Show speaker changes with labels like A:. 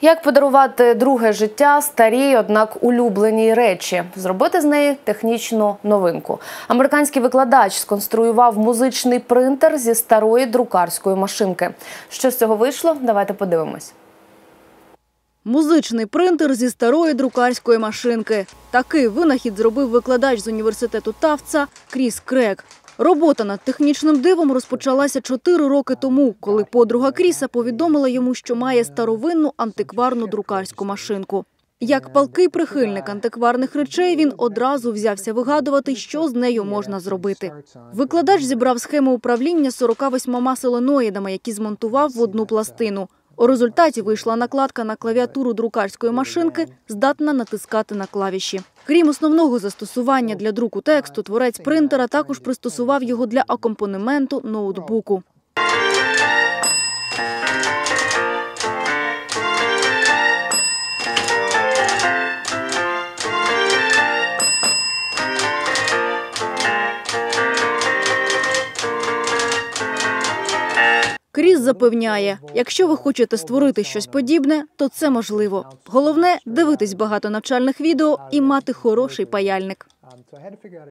A: Як подарувати друге життя старій, однак улюбленій речі, зробити з неї технічну новинку. Американський викладач сконструював музичний принтер зі старої друкарської машинки. Що з цього вийшло? Давайте подивимось.
B: Музичний принтер зі старої друкарської машинки. Такий винахід зробив викладач з університету Тавца Кріс Крек. Робота над технічним дивом розпочалася чотири роки тому, коли подруга Кріса повідомила йому, що має старовинну антикварну друкарську машинку. Як палкий прихильник антикварних речей, він одразу взявся вигадувати, що з нею можна зробити. Викладач зібрав схему управління 48 соленоїдами, які змонтував в одну пластину. У результаті вийшла накладка на клавіатуру друкарської машинки, здатна натискати на клавіші. Крім основного застосування для друку тексту, творець принтера також пристосував його для акомпанементу ноутбуку. Кріс запевняє, якщо ви хочете створити щось подібне, то це можливо. Головне дивитись багато навчальних відео і мати хороший паяльник.